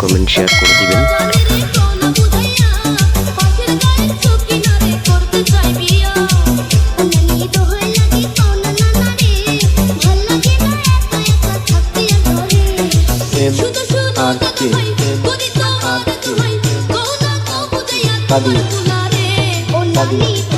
Comment share করে দিবেন। কাদি কাদি